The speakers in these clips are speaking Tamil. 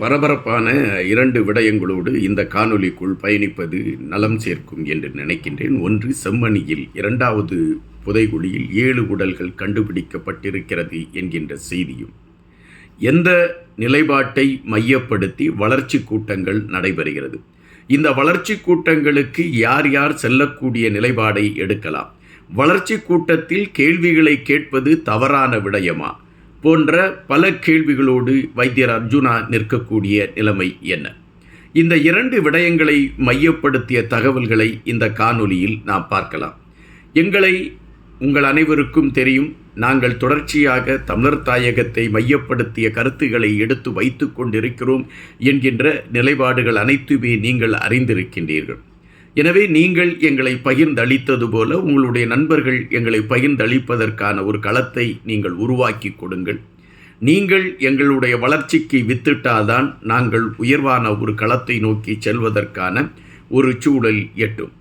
பரபரப்பான இரண்டு விடயங்களோடு இந்த காணொளிக்குள் பயணிப்பது நலம் சேர்க்கும் என்று நினைக்கின்றேன். ஒன்று செம்மணியில் இரண்டாவது புதைகுழியில் ஏழு உடல்கள் கண்டுபிடிக்கப்பட்டிருக்கிறது என்கின்ற செய்தியும் எந்த நிலைப்பாட்டை மையப்படுத்தி வளர்ச்சி கூட்டங்கள் நடைபெறுகிறது? இந்த வளர்ச்சி கூட்டங்களுக்கு யார் யார் செல்லக்கூடிய நிலைப்பாடை எடுக்கலாம்? வளர்ச்சி கூட்டத்தில் கேள்விகளை கேட்பது தவறான விடயமா? போன்ற பல கேள்விகளோடு வைத்தியர் அர்ஜுனா நிற்கக்கூடிய நிலைமை என்ன? இந்த இரண்டு விடயங்களை மையப்படுத்திய தகவல்களை இந்த காணொலியில் நாம் பார்க்கலாம். எங்களை உங்கள் அனைவருக்கும் தெரியும் நாங்கள் தொடர்ச்சியாக தமிழர் தாயகத்தை மையப்படுத்திய கருத்துக்களை எடுத்து வைத்து கொண்டிருக்கிறோம் என்கின்ற நிலைப்பாடுகள் அனைத்துமே நீங்கள் அறிந்திருக்கின்றீர்கள். எனவே நீங்கள் எங்களை பகிர்ந்தளித்தது போல உங்களுடைய நண்பர்கள் எங்களை பகிர்ந்தளிப்பதற்கான ஒரு களத்தை நீங்கள் உருவாக்கி கொடுங்கள். நீங்கள் எங்களுடைய வளர்ச்சிக்கு வித்திட்டாதான் நாங்கள் உயர்வான ஒரு களத்தை நோக்கி செல்வதற்கான ஒரு சூழல் எட்டும்.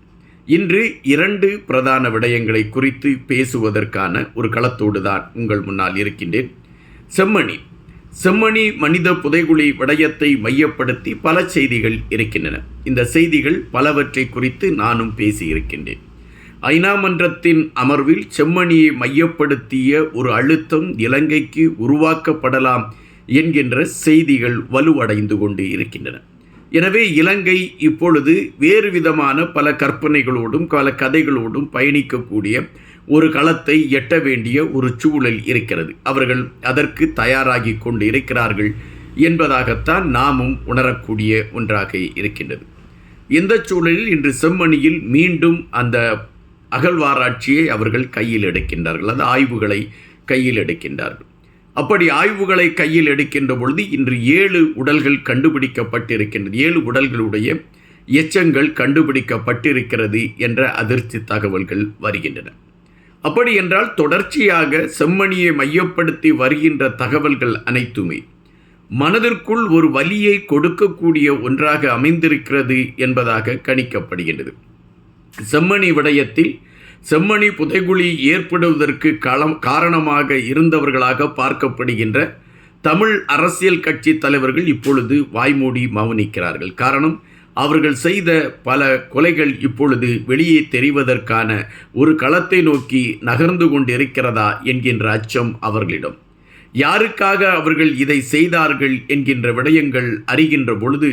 இன்று இரண்டு பிரதான விடயங்களை குறித்து பேசுவதற்கான ஒரு களத்தோடு தான் உங்கள் முன்னால் இருக்கின்றேன். செம்மணி செம்மணி மனித புதைகுழி விடயத்தை மையப்படுத்தி பல செய்திகள் இருக்கின்றன. இந்த செய்திகள் பலவற்றை குறித்து நானும் பேசியிருக்கின்றேன். ஐநா மன்றத்தின் அமர்வில் செம்மணியை மையப்படுத்திய ஒரு அழுத்தம் இலங்கைக்கு உருவாக்கப்படலாம் என்கின்ற செய்திகள் வலுவடைந்து கொண்டு இருக்கின்றன. எனவே இலங்கை இப்பொழுது வேறு விதமான பல கற்பனைகளோடும் பல கதைகளோடும் பயணிக்கக்கூடிய ஒரு களத்தை எட்ட வேண்டிய ஒரு சூழல் இருக்கிறது. அவர்கள் அதற்கு தயாராகி கொண்டு இருக்கிறார்கள் என்பதாகத்தான் நாமும் உணரக்கூடிய ஒன்றாக இருக்கின்றது. இந்த சூழலில் இன்று செம்மணியில் மீண்டும் அந்த அகழ்வாராய்ச்சியை அவர்கள் கையில் எடுக்கின்றார்கள். அந்த ஆய்வுகளை கையில் எடுக்கின்றார்கள். அப்படி ஆய்வுகளை கையில் எடுக்கின்ற பொழுது இன்று ஏழு உடல்கள் கண்டுபிடிக்கப்பட்டிருக்கின்றது. ஏழு உடல்களுடைய எச்சங்கள் கண்டுபிடிக்கப்பட்டிருக்கிறது என்ற அதிர்ச்சி தகவல்கள் வருகின்றன. அப்படி என்றால் தொடர்ச்சியாக செம்மணியை மையப்படுத்தி வருகின்ற தகவல்கள் அனைத்துமே. மனதிற்குள் ஒரு வலியை கொடுக்கக்கூடிய ஒன்றாக அமைந்திருக்கிறது என்பதாக கணிக்கப்படுகின்றது. செம்மணி விடயத்தில் செம்மணி புதைகுழி ஏற்படுவதற்கு களம் காரணமாக இருந்தவர்களாக பார்க்கப்படுகின்ற தமிழ் அரசியல் கட்சி தலைவர்கள் இப்பொழுது வாய்மூடி மௌனிக்கிறார்கள். காரணம் அவர்கள் செய்த பல கொலைகள் இப்பொழுது வெளியே தெரிவதற்கான ஒரு களத்தை நோக்கி நகர்ந்து கொண்டிருக்கிறதா என்கின்ற அச்சம் அவர்களிடம். யாருக்காக அவர்கள் இதை செய்தார்கள் என்கின்ற விடயங்கள் அறிகின்ற பொழுது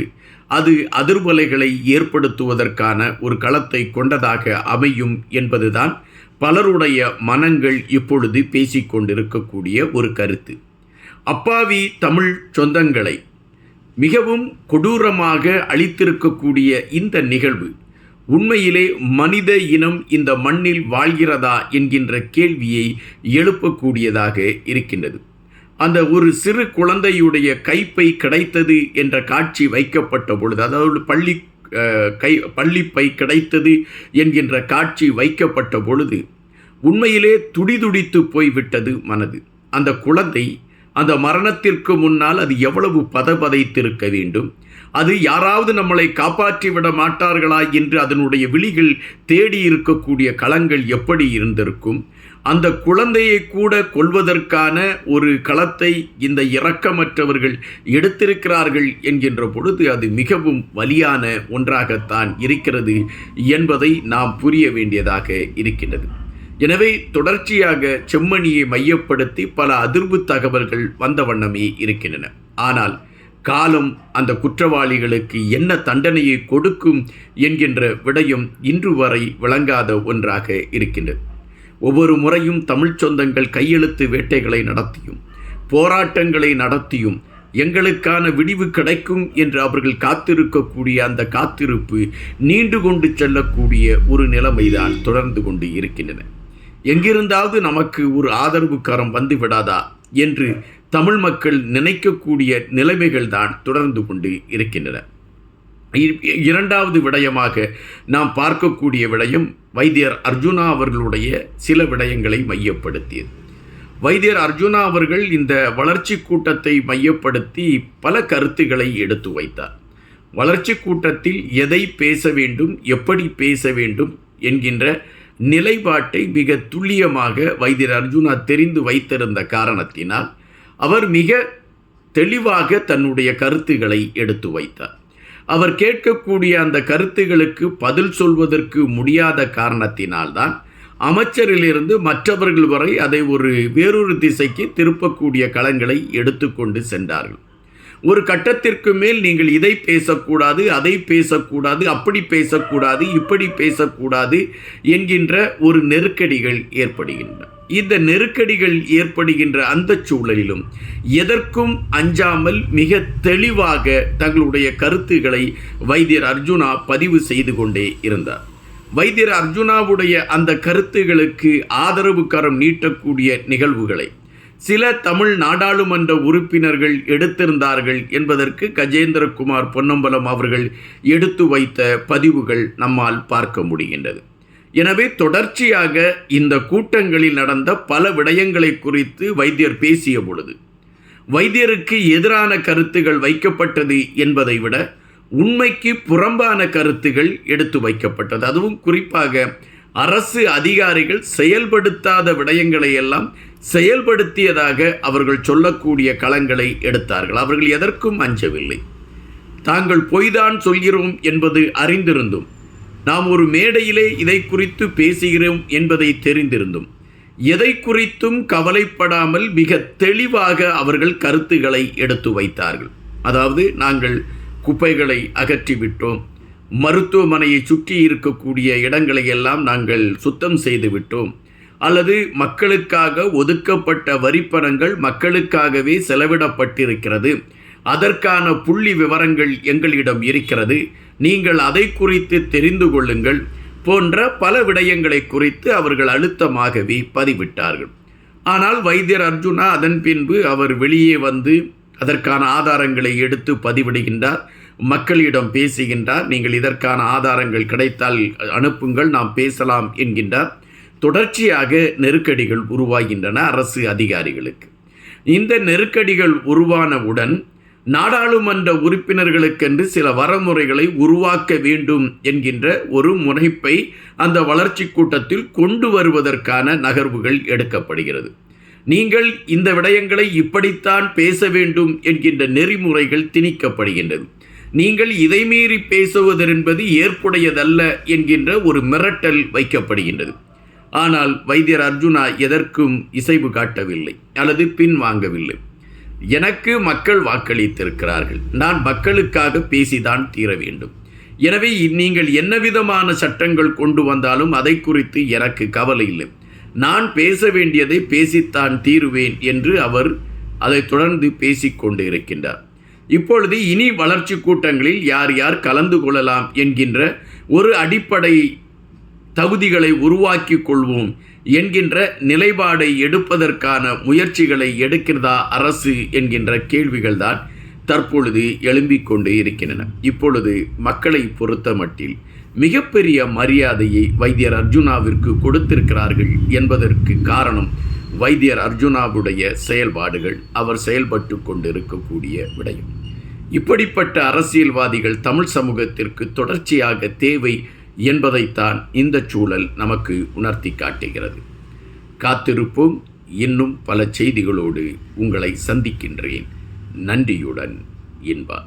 அது அதிர்வலைகளை ஏற்படுத்துவதற்கான ஒரு களத்தை கொண்டதாக அமையும் என்பதுதான் பலருடைய மனங்கள் இப்பொழுது பேசிக்கொண்டிருக்கக்கூடிய ஒரு கருத்து. அப்பாவி தமிழ் சொந்தங்களை மிகவும் கொடூரமாக அளித்திருக்கக்கூடிய இந்த நிகழ்வு உண்மையிலே மனித இனம் இந்த மண்ணில் வாழ்கிறதா என்கின்ற கேள்வியை எழுப்பக்கூடியதாக இருக்கின்றது. அந்த ஒரு சிறு குழந்தையுடைய கைப்பை கிடைத்தது என்ற காட்சி வைக்கப்பட்ட பொழுது அதாவது பள்ளி கை பள்ளிப்பை கிடைத்தது என்கின்ற காட்சி வைக்கப்பட்ட பொழுது உண்மையிலே துடிதுடித்து போய்விட்டது மனது. அந்த குழந்தை அந்த மரணத்திற்கு முன்னால் அது எவ்வளவு பதபதைத்திருக்க வேண்டும்? அது யாராவது நம்மளை காப்பாற்றி விட மாட்டார்களா என்று அதனுடைய விழிகள் தேடி இருக்கக்கூடிய களங்கள் எப்படி இருந்திருக்கும்? அந்த குழந்தையை கூட கொள்வதற்கான ஒரு களத்தை இந்த இரக்கமற்றவர்கள் எடுத்திருக்கிறார்கள் என்கின்ற பொழுது அது மிகவும் வலியான ஒன்றாகத்தான் இருக்கிறது என்பதை நாம் புரிய வேண்டியதாக இருக்கின்றது. எனவே தொடர்ச்சியாக செம்மணியை மையப்படுத்தி பல அதிர்வு தகவல்கள் வந்த வண்ணமே இருக்கின்றன. ஆனால் காலம் அந்த குற்றவாளிகளுக்கு என்ன தண்டனையை கொடுக்கும் என்கின்ற விடயம் இன்று வரை விளங்காத ஒன்றாக இருக்கின்றது. ஒவ்வொரு முறையும் தமிழ்ச் சொந்தங்கள் கையெழுத்து வேட்டைகளை நடத்தியும் போராட்டங்களை நடத்தியும் எங்களுக்கான விடிவு கிடைக்கும் என்று அவர்கள் காத்திருக்கக்கூடிய அந்த காத்திருப்பு நீண்டு கொண்டு செல்லக்கூடிய ஒரு நிலைமைதான் தொடர்ந்து கொண்டு இருக்கின்றன. எங்கிருந்தாவது நமக்கு ஒரு ஆதரவு கரம் வந்து விடாதா? என்று தமிழ் மக்கள் நினைக்கக்கூடிய நிலைமைகள் தான் தொடர்ந்து கொண்டு இருக்கின்றன. இரண்டாவது விடயமாக நாம் பார்க்கக்கூடிய விடயம் வைத்தியர் அர்ஜுனா அவர்களுடைய சில விடயங்களை மையப்படுத்தியது. வைத்தியர் அர்ஜுனா அவர்கள் இந்த வளர்ச்சி கூட்டத்தை மையப்படுத்தி பல கருத்துக்களை எடுத்து வைத்தார். வளர்ச்சி கூட்டத்தில் எதை பேச வேண்டும் எப்படி பேச வேண்டும் என்கின்ற நிலைப்பாட்டை மிக துல்லியமாக வைத்தியர் அர்ஜுனா தெரிந்து வைத்திருந்த காரணத்தினால் அவர் மிக தெளிவாக தன்னுடைய கருத்துக்களை எடுத்து வைத்தார். அவர் கேட்கக்கூடிய அந்த கருத்துகளுக்கு பதில் சொல்வதற்கு முடியாத காரணத்தினால்தான் அமைச்சரிலிருந்து மற்றவர்கள் வரை அதை ஒரு வேறொரு திசைக்கு திருப்பக்கூடிய களங்களை எடுத்துக்கொண்டு சென்றார்கள். ஒரு கட்டத்திற்கு மேல் நீங்கள் இதை பேசக்கூடாது அதை பேசக்கூடாது அப்படி பேசக்கூடாது இப்படி பேசக்கூடாது என்கின்ற ஒரு நெருக்கடிகள் ஏற்படுகின்றன. இந்த நெருக்கடிகள் ஏற்படுகின்ற அந்த சூழலிலும் எதற்கும் அஞ்சாமல் மிக தெளிவாக தங்களுடைய கருத்துக்களை வைத்தியர் அர்ஜுனா பதிவு செய்து கொண்டே இருந்தார். வைத்தியர் அர்ஜுனாவுடைய அந்த கருத்துகளுக்கு ஆதரவு கரம் நீட்டக்கூடிய நிகழ்வுகளை சில தமிழ் நாடாளுமன்ற உறுப்பினர்கள் எடுத்திருந்தார்கள் என்பதற்கு கஜேந்திரகுமார் பொன்னம்பலம் அவர்கள் எடுத்து வைத்த பதிவுகள் நம்மால் பார்க்க முடிகின்றது. எனவே தொடர்ச்சியாக இந்த கூட்டங்களில் நடந்த பல விடயங்களை குறித்து வைத்தியர் பேசிய பொழுது வைத்தியருக்கு எதிரான கருத்துகள் வைக்கப்பட்டது என்பதை விட உண்மைக்கு புறம்பான கருத்துகள் எடுத்து வைக்கப்பட்டது. அதுவும் குறிப்பாக அரசு அதிகாரிகள் செயல்படுத்தாத விடயங்களை எல்லாம் செயல்படுத்தியதாக அவர்கள் சொல்லக்கூடிய களங்களை எடுத்தார்கள். அவர்கள் எதற்கும் அஞ்சவில்லை. தாங்கள் பொய்தான் சொல்கிறோம் என்பது அறிந்திருந்தும் நாம் ஒரு மேடையிலே இதை குறித்து பேசுகிறோம் என்பதை தெரிந்திருந்தும் எதை குறித்தும் கவலைப்படாமல் மிக தெளிவாக அவர்கள் கருத்துக்களை எடுத்து வைத்தார்கள். அதாவது நாங்கள் குப்பைகளை அகற்றிவிட்டோம். மருத்துவமனையை சுற்றி இருக்கக்கூடிய இடங்களை எல்லாம் நாங்கள் சுத்தம் செய்து விட்டோம் அல்லது மக்களுக்காக ஒதுக்கப்பட்ட வரிப்பணங்கள் மக்களுக்காகவே செலவிடப்பட்டிருக்கிறது. அதற்கான புள்ளி விவரங்கள் எங்களிடம் இருக்கிறது. நீங்கள் அதை குறித்து தெரிந்து கொள்ளுங்கள் போன்ற பல விடயங்களை குறித்து அவர்கள் அழுத்தமாகவே பதிவிட்டார்கள். ஆனால் வைத்தியர் அர்ஜுனா அதன் பின்பு அவர் வெளியே வந்து அதற்கான ஆதாரங்களை எடுத்து பதிவிடுகின்றார். மக்களிடம் பேசுகின்றார். நீங்கள் இதற்கான ஆதாரங்கள் கிடைத்தால் அனுப்புங்கள் நாம் பேசலாம் என்கின்றார். தொடர்ச்சியாக நெருக்கடிகள் உருவாகின்றன அரசு அதிகாரிகளுக்கு. இந்த நெருக்கடிகள் உருவானவுடன் நாடாளுமன்ற உறுப்பினர்களுக்கென்று சில வரமுறைகளை உருவாக்க வேண்டும் என்கின்ற ஒரு முனைப்பை அந்த வளர்ச்சி கூட்டத்தில் கொண்டு வருவதற்கான நகர்வுகள் எடுக்கப்படுகிறது. நீங்கள் இந்த விடயங்களை இப்படித்தான் பேச வேண்டும் என்கின்ற நெறிமுறைகள் திணிக்கப்படுகின்றது. நீங்கள் இதை மீறி பேசுவதென்பது ஏற்புடையதல்ல என்கின்ற ஒரு மிரட்டல் வைக்கப்படுகின்றது. ஆனால் வைத்தியர் அர்ஜுனா எதற்கும் இசைவு காட்டவில்லை அல்லது பின்வாங்கவில்லை எனக்கு மக்கள் வாக்களித்திருக்கிறார்கள். நான் மக்களுக்காக பேசிதான் தீர வேண்டும். எனவே நீங்கள் என்ன விதமான சட்டங்கள் கொண்டு வந்தாலும் அதை குறித்து எனக்கு கவலை இல்லை. நான் பேச வேண்டியதை பேசித்தான் தீருவேன் என்று அவர் அதை தொடர்ந்து பேசிக்கொண்டு இருக்கின்றார். இப்பொழுது இனி வளர்ச்சி கூட்டங்களில் யார் யார் கலந்து கொள்ளலாம் என்கின்ற ஒரு அடிப்படை தகுதிகளை உருவாக்கி கொள்வோம் என்கின்ற நிலைப்பாடை எடுப்பதற்கான முயற்சிகளை எடுக்கிறதா அரசு என்கின்ற கேள்விகள்தான் தற்பொழுது எழும்பிக் கொண்டு இருக்கின்றன. இப்பொழுது மக்களை பொறுத்த மட்டில் மிகப்பெரிய மரியாதையை வைத்தியர் அர்ஜுனாவிற்கு கொடுத்திருக்கிறார்கள் என்பதற்கு காரணம் வைத்தியர் அர்ஜுனாவுடைய செயல்பாடுகள் அவர் செயல்பட்டு கொண்டிருக்கக்கூடிய விடயம். இப்படிப்பட்ட அரசியல்வாதிகள் தமிழ் சமூகத்திற்கு தொடர்ச்சியாக தேவை என்பதைத்தான் இந்த சூழல் நமக்கு உணர்த்தி காட்டுகிறது. காத்திருப்போம். இன்னும் பல செய்திகளோடு உங்களை சந்திக்கின்றேன். நன்றியுடன் இன்பா.